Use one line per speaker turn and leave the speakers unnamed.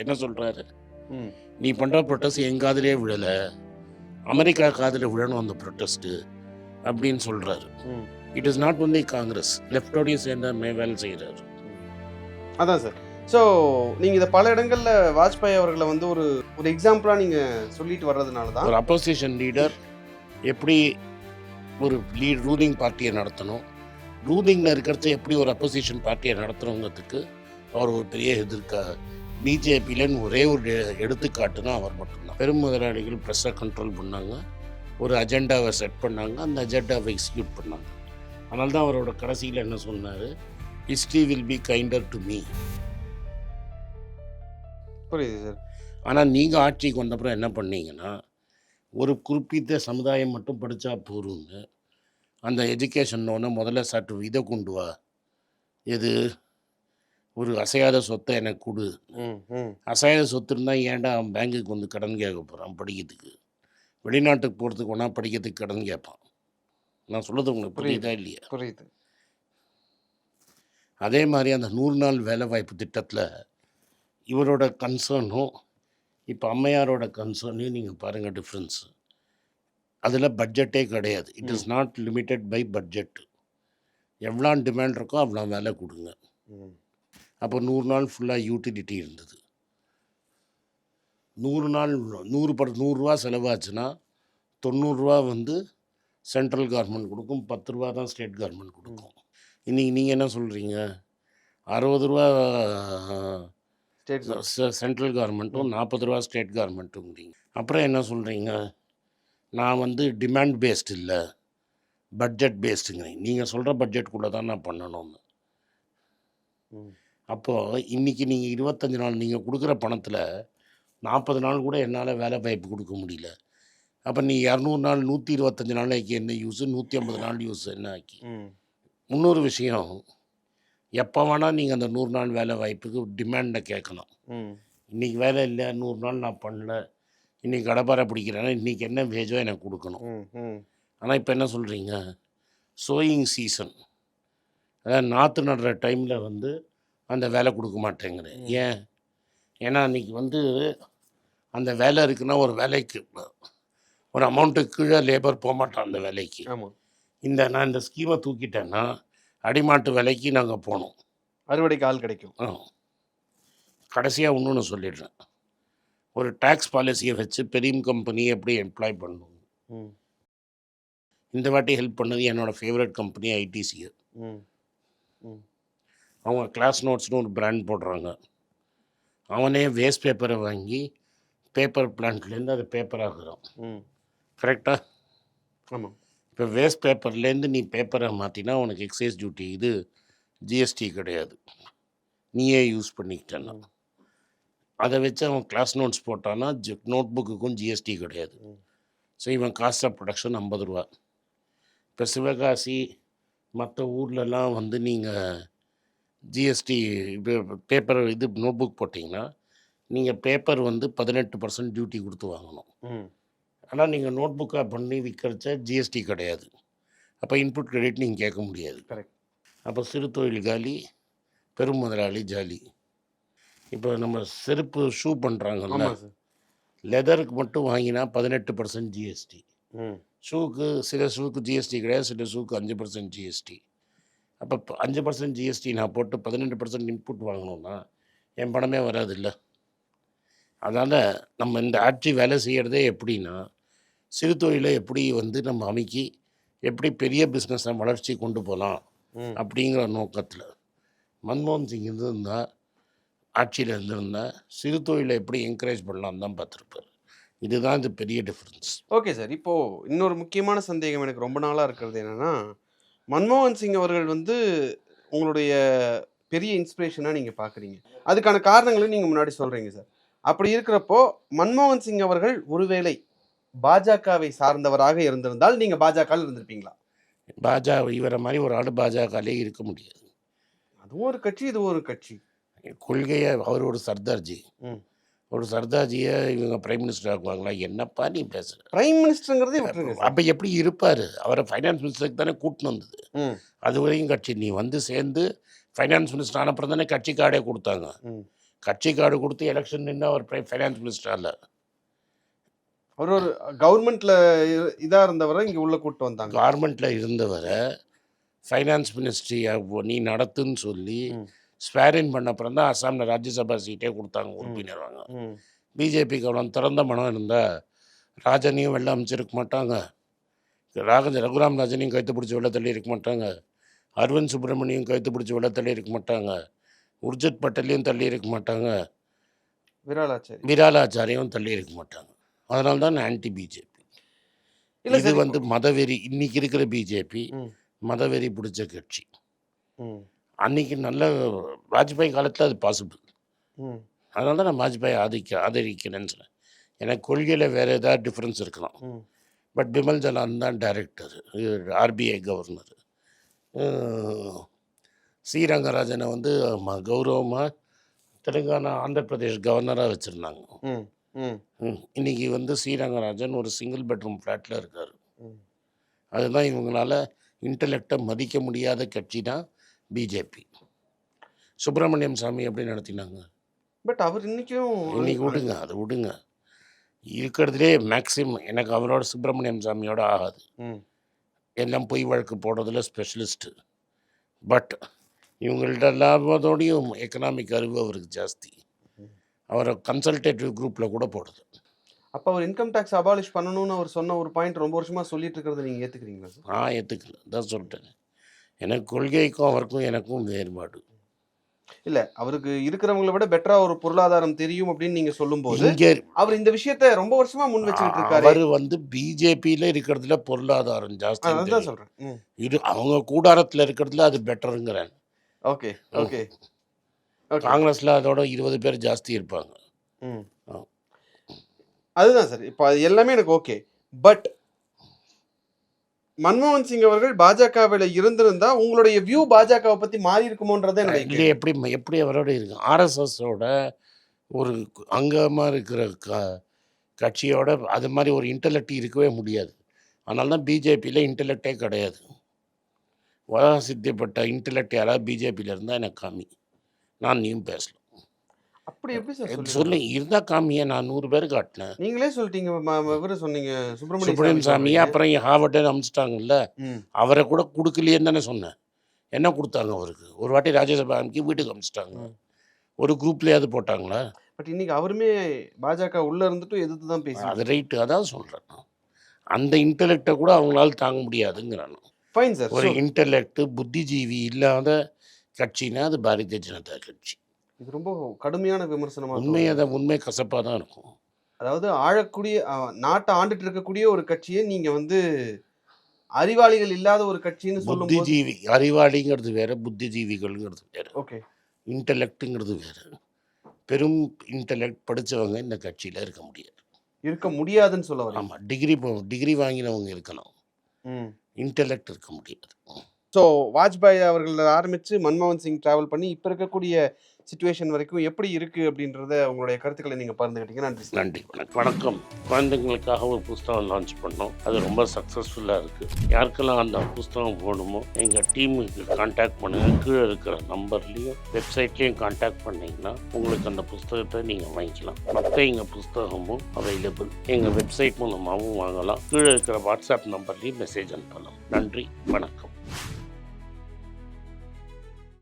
என்ன சொல்கிறாரு நீ பண்ணுற ப்ரொட்டஸ்ட் என் காதிலே விழலை. அமெரிக்கா காதில் விழணும் அந்த ப்ரொட்டஸ்ட்டு அப்படின்னு சொல்கிறாரு it is not only Congress லெஃப்டோடையும் சேர்ந்த மே வேலை செய்கிறாரு
அதான் சார். ஸோ நீங்கள் இதை பல இடங்களில் வாஜ்பாய் அவர்களை வந்து ஒரு ஒரு எக்ஸாம்பிளாக நீங்கள் சொல்லிட்டு வர்றதுனால தான்
ஒரு அப்போசிஷன் லீடர் எப்படி ஒரு லீட் ரூலிங் பார்ட்டியை நடத்தணும்? ரூலிங்கில் இருக்கிறத எப்படி ஒரு அப்போசிஷன் பார்ட்டியை நடத்தணுங்கிறதுக்கு அவர் ஒரு பெரிய எதிர்க்கா பிஜேபியிலன்னு ஒரே ஒரு எடுத்துக்காட்டுனா அவர் மட்டும்தான். பெரும் முதலாளிகள் ப்ரெஸ்ஸை கண்ட்ரோல் பண்ணாங்க. ஒரு அஜெண்டாவை செட் பண்ணாங்க. அந்த அஜெண்டாவை எக்ஸிக்யூட் பண்ணாங்க. அதனால தான் அவரோட கடைசியில் என்ன சொன்னார்? History will be kinder to me
புரியுது சார்.
ஆனால் நீங்கள் ஆட்சிக்கு வந்தப்புறம் என்ன பண்ணீங்கன்னா ஒரு குறிப்பிட்ட சமுதாயம் மட்டும் படித்தா போதும்னு அந்த எஜுகேஷன் லோனை முதல்ல சற்று இதை கொண்டு வா. எது? ஒரு அசையாத சொத்தை எனக்கு கொடு. அசையாத சொத்து இருந்தால் ஏன்டா அவன் பேங்குக்கு வந்து கடன் கேட்க போகிறான் படிக்கிறதுக்கு? வெளிநாட்டுக்கு போகிறதுக்கு ஒன்றா படிக்கிறதுக்கு கடன் கேட்பான். நான் சொல்கிறது உங்களுக்கு புரியுதா இல்லையா?
புரியுது.
அதே மாதிரி அந்த நூறு நாள் வேலைவாய்ப்பு திட்டத்தில் இவரோட கன்சர்னும் இப்போ அம்மையாரோட கன்சர்னையும் நீங்கள் பாருங்கள் டிஃப்ரென்ஸ் அதில் பட்ஜெட்டே கிடையாது. It is not limited by budget எவ்வளோ டிமாண்ட் இருக்கோ அவ்வளோ வேலை கொடுங்க. அப்போ நூறு நாள் ஃபுல்லாக யூட்டிலிட்டி இருந்தது. நூறு நாள் நூறு பர் நூறுரூவா செலவாச்சுன்னா தொண்ணூறுரூவா வந்து சென்ட்ரல் கவர்மெண்ட் கொடுக்கும் பத்து ரூபா தான் ஸ்டேட் கவர்மெண்ட் கொடுக்கும். இன்றைக்கி நீங்கள் என்ன சொல்கிறீங்க அறுபது ரூபா
ஸ்டேட்
சென்ட்ரல் கவர்மெண்ட்டும் நாற்பது ரூபா ஸ்டேட் கவர்மெண்ட்டுங்கிறீங்க அப்புறம் என்ன சொல்கிறீங்க நான் வந்து டிமாண்ட் பேஸ்ட் இல்லை பட்ஜெட் பேஸ்டுங்கிறீங்க நீங்கள் சொல்கிற பட்ஜெட்டுக்குள்ளே தான் நான் பண்ணணும்னு. அப்போது இன்றைக்கி நீங்கள் இருபத்தஞ்சி நாள் நீங்கள் கொடுக்குற பணத்தில் நாற்பது நாள் கூட என்னால் வேலை வாய்ப்பு கொடுக்க முடியல. அப்போ நீ இரநூறு நாள் நூற்றி இருபத்தஞ்சி நாள் ஆக்கி என்ன யூஸு நூற்றி ஐம்பது நாள் யூஸ் என்ன ஆக்கி? இன்னொரு விஷயம் எப்போ வேணால் நீங்கள் அந்த நூறு நாள் வேலை வாய்ப்புக்கு டிமாண்டை கேட்கலாம். இன்றைக்கி வேலை இல்லை நூறு நாள் நான் பண்ணல இன்றைக்கி கடப்பாரை பிடிக்கிறேன்னா இன்றைக்கி என்ன வேஜோ எனக்கு கொடுக்கணும். ஆனால் இப்போ என்ன சொல்கிறீங்க சோயிங் சீசன் அதாவது நாற்று நடுற டைமில் வந்து அந்த வேலை கொடுக்க மாட்டேங்கிறேன். ஏன்? ஏன்னா அன்றைக்கி வந்து அந்த வேலை இருக்குன்னா ஒரு வேலைக்கு ஒரு அமௌண்ட்டுக்கு கீழே லேபர் போக மாட்டான் அந்த வேலைக்கு. இந்த நான் இந்த ஸ்கீமை தூக்கிட்டேன்னா அடிமாட்டு வேலைக்கு நாங்கள் போனோம்
அறுவடைக்கு ஆள் கிடைக்கும்.
கடைசியாக இன்னொன்று சொல்லிடுறேன். ஒரு டேக்ஸ் பாலிசியை வச்சு பெரிய கம்பெனி எப்படி எம்ப்ளாய் பண்ணணும்?
ம்.
இந்த வாட்டி ஹெல்ப் பண்ணது என்னோடய ஃபேவரட் கம்பெனி ஐடிசி
ம் ம்.
அவங்க கிளாஸ் நோட்ஸ்னு ஒரு பிராண்ட் போடுறாங்க. அவனே வேஸ்ட் பேப்பரை வாங்கி பேப்பர் பிளான்ட்லேருந்து அது பேப்பர் ஆகுறான். கரெக்டாக
ஆமாம்
இப்போ வேஸ்ட் பேப்பர்லேருந்து நீ பேப்பரை மாற்றினா உனக்கு எக்ஸைஸ் டியூட்டி இது ஜிஎஸ்டி கிடையாது. நீயே யூஸ் பண்ணிக்கிட்டேன்னா. அதை வச்சு அவன் கிளாஸ் நோட்ஸ் போட்டான்னா ஜி நோட் புக்குக்கும் ஜிஎஸ்டி கிடையாது. ஸோ இவன் காஸ்ட் ஆஃப் ப்ரொடக்ஷன் ஐம்பது ரூபா. இப்போ சிவகாசி மற்ற ஊர்லலாம் வந்து நீங்கள் ஜிஎஸ்டி பேப்பர் இது நோட் புக் போட்டிங்கன்னா நீங்கள் பேப்பர் வந்து பதினெட்டு பர்சன்ட் டியூட்டி கொடுத்து வாங்கணும். ஆனால் நீங்கள் நோட் புக்காக பண்ணி விற்கிறச்ச ஜிஎஸ்டி கிடையாது. அப்போ இன்புட் கிரெடிட் நீங்கள் கேட்க முடியாது.
கரெக்ட்
அப்போ சிறு தொழில் காலி பெரும் முதலாளி ஜாலி. இப்போ நம்ம செருப்பு ஷூ பண்ணுறாங்கல்ல லெதருக்கு மட்டும் வாங்கினா பதினெட்டு பர்சன்ட் ஜிஎஸ்டி ஷூக்கு சில ஷூக்கு ஜிஎஸ்டி கிடையாது சில ஷூக்கு அஞ்சு பர்சன்ட் ஜிஎஸ்டி அப்போ அஞ்சு பர்சன்ட் ஜிஎஸ்டி நான் போட்டு பதினெட்டு பர்சன்ட் இன்புட் வாங்கணும்னா என் பணமே வராது இல்லை அதனால் நம்ம இந்த ஆட்சி வேலை செய்கிறதே எப்படின்னா சிறு தொழிலை எப்படி வந்து நம்ம அமைக்கி எப்படி பெரிய பிஸ்னஸை வளர்ச்சி கொண்டு போகலாம் அப்படிங்கிற நோக்கத்தில். மன்மோகன் சிங் இருந்திருந்தால் ஆட்சியில் இருந்திருந்தா சிறு தொழிலை எப்படி என்கரேஜ் பண்ணலாம் தான் பார்த்துருப்பார். இதுதான் இது பெரிய டிஃப்ரென்ஸ்
ஓகே சார் இப்போ இன்னொரு முக்கியமான சந்தேகம் எனக்கு ரொம்ப நாளாக இருக்கிறது என்னன்னா மன்மோகன் சிங் அவர்கள் வந்து உங்களுடைய பெரிய இன்ஸ்பிரேஷனாக நீங்கள் பார்க்குறீங்க அதுக்கான காரணங்களையும் நீங்கள் முன்னாடி சொல்கிறீங்க சார் அப்படி இருக்கிறப்போ மன்மோகன் சிங் அவர்கள் ஒருவேளை பாஜகவை சார்ந்தவராக இருந்திருந்தால் நீங்கள் பாஜகவில் இருந்திருப்பீங்களா?
பாஜக இவரை மாதிரி ஒரு ஆள் பாஜகலே இருக்க முடியாது.
அதுவும் ஒரு கட்சி இது ஒரு கட்சி.
கொள்கையை அவர் ஒரு சர்தார்ஜி.
ம்.
ஒரு சர்தார்ஜியை இவங்க பிரைம் மினிஸ்டர் ஆக்குவாங்களா? என்னப்பா நீ பேசுகிற
பிரைம் மினிஸ்டருங்கிறதே
அப்போ எப்படி இருப்பார்? அவரை ஃபைனான்ஸ் மினிஸ்டருக்கு தானே கூட்டின்னு வந்தது.
ம்.
அது வரையும் கட்சி நீ வந்து சேர்ந்து ஃபைனான்ஸ் மினிஸ்டர் ஆனப்புறம் தானே கட்சி கார்டே கொடுத்தாங்க. கட்சி கார்டு கொடுத்து எலெக்ஷன் நின்று அவர் ஃபைனான்ஸ் மினிஸ்டர் அல்ல
அவர் ஒரு கவர்மெண்ட்ல இதா இருந்தவரை இங்க உள்ள கூட்டு வந்தாங்க.
கவர்மெண்ட்டில் இருந்தவரை ஃபைனான்ஸ் மினிஸ்ட்ரி நீ நடத்துன்னு சொல்லி
ம்.
ஸ்வேரின் பண்ண அப்புறம் தான் அசாமில் ராஜ்யசபா சீட்டே கொடுத்தாங்க உறுப்பினர் வாங்க. பிஜேபிக்கு அவ்வளோ திறந்த மனம் இருந்தால் ராஜனையும் வெளில அமைச்சிருக்க மாட்டாங்க. ராக ரகுராம் ராஜனையும் கைத்து பிடிச்சி வெளில தள்ளி இருக்க மாட்டாங்க. அரவிந்த் சுப்பிரமணியம் கைத்து பிடிச்சி வெளில தள்ளி இருக்க மாட்டாங்க. உர்ஜித் பட்டேலையும் தள்ளி இருக்க மாட்டாங்க.
விராலாச்சாரி.
விராலாச்சாரியும் தள்ளி இருக்க மாட்டாங்க. அதனால தான் ஆன்டி பிஜேபி இது வந்து மதவெறி இன்னைக்கு இருக்கிற பிஜேபி. மதவெறி பிடிச்ச கட்சி. அன்னைக்கு நல்ல வாஜ்பாய் காலத்தில் அது பாசிபிள்
ம்.
அதனால தான் நான் வாஜ்பாய் ஆதிக்க ஆதரிக்கிறேன்னு சொன்னேன் எனக்கு கொள்கையில் வேறு ஏதாவது டிஃப்ரென்ஸ் இருக்கலாம். பட் பிமல் ஜலான் தான் டைரக்டர் ஆர்பிஐ கவர்னர் ஸ்ரீரங்கராஜனை வந்து கௌரவமாக தெலுங்கானா ஆந்திர பிரதேஷ் கவர்னராக வச்சுருந்தாங்க. இன்னைக்கு வந்து ஸ்ரீரங்கராஜன் ஒரு சிங்கிள் பெட்ரூம் ஃப்ளாட்டில் இருக்கார். அதுதான் இவங்களால இன்டலெக்டை மதிக்க முடியாத கட்சி தான் பிஜேபி சுப்பிரமணியம் சாமி எப்படி நடத்தினாங்க?
பட் அவர் இன்னைக்கும்
இன்னைக்கு விடுங்க அதை விடுங்க. இருக்கிறதுலே மேக்ஸிமம் எனக்கு அவரோட சுப்பிரமணியம் சாமியோட ஆகாது. எல்லாம் பொய் வழக்கு போடுறதுல ஸ்பெஷலிஸ்ட்டு பட் இவங்கள்ட்ட எல்லாத்தோடையும் எக்கனாமிக் அறிவு அவருக்கு ஜாஸ்தி. அவரை கன்சல்டேட்டிவ் குரூப்பில் கூட போடுது.
அப்ப அவர் இன்கம் டாக்ஸ் அபாலிஷ் பண்ணணும்னு அவர் சொன்ன ஒரு பாயிண்ட் ரொம்ப வருஷமா சொல்லிட்டு இருக்கிறத நீங்க ஏத்துக்கிறீங்களா சார்
நான் ஏற்றுக்கல தான் சொல்லிட்டேன். எனக்கு கொள்கைக்கும் அவருக்கும் எனக்கும் வேறுபாடு.
இல்ல அவருக்கு இருக்கிறவங்களை விட பெட்டரா ஒரு பொருளாதாரம் தெரியும் அப்படின்னு நீங்க சொல்லும்போது அவர் இந்த விஷயத்த ரொம்ப வருஷமா முன் வச்சுக்கிட்டு இருக்காரு.
அவர் வந்து பிஜேபியில் இருக்கிறதுல பொருளாதாரம் ஜாஸ்தி
அதான் சொல்றேன்.
இது அவங்க கூடாரத்தில் இருக்கிறதுல அது பெட்டருங்கிறேன்
ஓகே ஓகே.
காங்கிரஸில் அதோட இருபது பேர் ஜாஸ்தி இருப்பாங்க.
அதுதான் சார் இப்போ அது எல்லாமே எனக்கு ஓகே. பட் மன்மோகன் சிங் அவர்கள் பாஜகவில் இருந்திருந்தா உங்களுடைய வியூ பாஜகவை பத்தி மாறி இருக்குமோன்றதே
இல்லை. எப்படி எப்படி அவரோட இருக்கு? ஆர்எஸ்எஸோட ஒரு அங்கமாக இருக்கிற க கட்சியோட அது மாதிரி ஒரு இன்டலெக்ட் இருக்கவே முடியாது. அதனால தான் பிஜேபியில் இன்டலெக்டே கிடையாது. வர சித்திப்பட்ட இன்டலெக்ட் யாராவது பிஜேபியில் இருந்தால் எனக்கு காமி நான் நீயும் பேசலாம்.
அப்படி எப்படி சார்
சொல்லு
சொல்லுங்க
இருந்தால் காமியே நான் நூறு பேர் காட்டினேன்.
நீங்களே சொல்லிட்டீங்க இவரு சொன்னீங்க சுப்பிரமணிய
சுப்பிரமணியம் சாமியை
சொல்றீங்க.
அப்புறம் ஹார்வர்டே அமிச்சிட்டாங்கல்ல. அவரை கூட கொடுக்கலையேன்னு தானே சொன்னேன். என்ன கொடுத்தாங்க அவருக்கு? ஒரு வாட்டி ராஜ்யசபா அமுக்கி வீட்டுக்கு அமிச்சிட்டாங்க. ஒரு குரூப்லேயாவது போட்டாங்களா?
பட் இன்னைக்கு அவருமே பாஜக உள்ள இருந்துட்டும் எதிர்த்து தான் பேசி
அது ரைட்டு அதான் சொல்கிறேன் அந்த இன்டலெக்டை கூட அவங்களால தாங்க முடியாதுங்கிறான்
ஃபைன் சார்
ஒரு இன்டலெக்ட் புத்திஜீவி இல்லாத கட்சினா அது பாரதிய ஜனதா கட்சி.
இது ரொம்ப கடுமையான விமர்சனமா
உண்மை
தோணுது.
அதை உண்மை கசப்பாக தான் இருக்கும்.
அதாவது ஆழக்கூடிய நாட்டை ஆண்டுட்டு இருக்கக்கூடிய ஒரு கட்சியை நீங்க வந்து அறிவாளிகள் இல்லாத ஒரு கட்சின்னு சொல்லும்போது
புத்திஜீவி அறிவாளிங்கிறது வேற புத்திஜீவிகள்ங்கிறது வேற.
ஓகே.
இன்டலெக்ட்டுங்கிறது வேற. பெரும் இன்டலெக்ட் படித்தவங்க இந்த கட்சியில் இருக்க முடியாது.
இருக்க முடியாதுன்னு சொல்ல வரீங்க.
ஆமாம் டிகிரி டிகிரி வாங்கினவங்க இருக்கணும். இன்டலெக்ட் இருக்க முடியாது.
ஸோ வாஜ்பாய் அவர்கள் ஆரம்பித்து மன்மோகன் சிங் டிராவல் பண்ணி இப்போ இருக்கக்கூடிய சுச்சுவேஷன் வரைக்கும் எப்படி இருக்குது அப்படின்றத உங்களுடைய கருத்துக்களை நீங்கள் பகிர்ந்துக்கிட்டீங்க நன்றி
நன்றி. வணக்கம். வணக்கம் குழந்தைங்களுக்காக ஒரு புஸ்தகம் லான்ச் பண்ணோம். அது ரொம்ப சக்ஸஸ்ஃபுல்லாக இருக்குது யாருக்கெல்லாம் அந்த புஸ்தகம் போகணுமோ எங்கள் டீமுக்கு காண்டாக்ட் பண்ணுங்கள் கீழே இருக்கிற நம்பர்லேயும் வெப்சைட்லேயும் காண்டாக்ட் பண்ணிங்கன்னா உங்களுக்கு அந்த புஸ்தகத்தை நீங்கள் வாங்கிக்கலாம். மற்ற எங்கள் புஸ்தகமும் அவைலபிள் எங்கள் வெப்சைட் மூலமாகவும் வாங்கலாம். கீழே இருக்கிற வாட்ஸ்அப் நம்பர்லேயும் மெசேஜ் அனுப்பலாம். நன்றி. வணக்கம்.